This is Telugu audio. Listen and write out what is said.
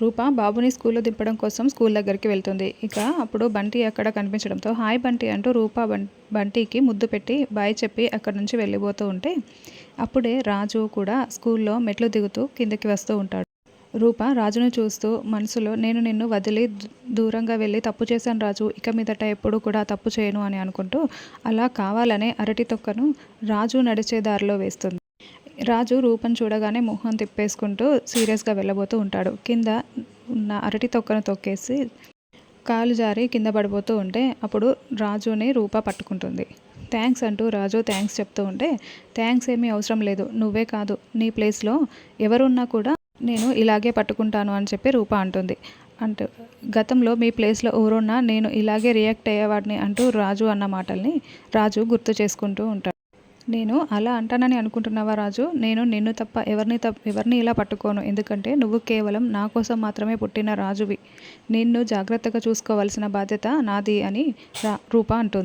రూప బాబుని స్కూల్లో దింపడం కోసం స్కూల్ దగ్గరికి వెళ్తుంది. ఇక అప్పుడు బంటి అక్కడ కనిపించడంతో హాయ్ బంటి అంటూ రూప బంటికి ముద్దు పెట్టి బాయ్ చెప్పి అక్కడి నుంచి వెళ్ళిపోతూ ఉంటే అప్పుడే రాజు కూడా స్కూల్లో మెట్లు దిగుతూ కిందకి వస్తూ ఉంటాడు. రూప రాజును చూస్తూ మనసులో నేను నిన్ను వదిలి దూరంగా వెళ్ళి తప్పు చేశాను రాజు. ఇక మీదట ఎప్పుడు కూడా తప్పు చేయను అని అనుకుంటూ అలా కావాలనే అరటి తొక్కను రాజు నడిచే దారిలో వేస్తుంది. రాజు రూపం చూడగానే మొహం తిప్పేసుకుంటూ సీరియస్గా వెళ్ళబోతూ ఉంటాడు. కింద ఉన్న అరటి తొక్కను తొక్కేసి కాలు జారి కింద పడిపోతూ ఉంటే అప్పుడు రాజుని రూప పట్టుకుంటుంది. థ్యాంక్స్ అంటూ రాజు థ్యాంక్స్ చెప్తూ ఉంటే థ్యాంక్స్ ఏమీ అవసరం లేదు నువ్వే కాదు నీ ప్లేస్లో ఎవరున్నా కూడా నేను ఇలాగే పట్టుకుంటాను అని చెప్పి రూప అంటుంది. అంటూ గతంలో మీ ప్లేస్లో ఎవరున్నా నేను ఇలాగే రియాక్ట్ అయ్యేవాడిని అంటూ రాజు అన్న మాటల్ని రాజు గుర్తు చేసుకుంటూ ఉంటాడు. నేను అలా అంటానని అనుకుంటున్నావా రాజు? నేను నిన్ను తప్ప ఎవరిని తప్ప ఎవరిని ఇలా పట్టుకోను. ఎందుకంటే నువ్వు కేవలం నా కోసం మాత్రమే పుట్టిన రాజువి. నిన్ను జాగ్రత్తగా చూసుకోవాల్సిన బాధ్యత నాది అని రా రూప అంటుంది.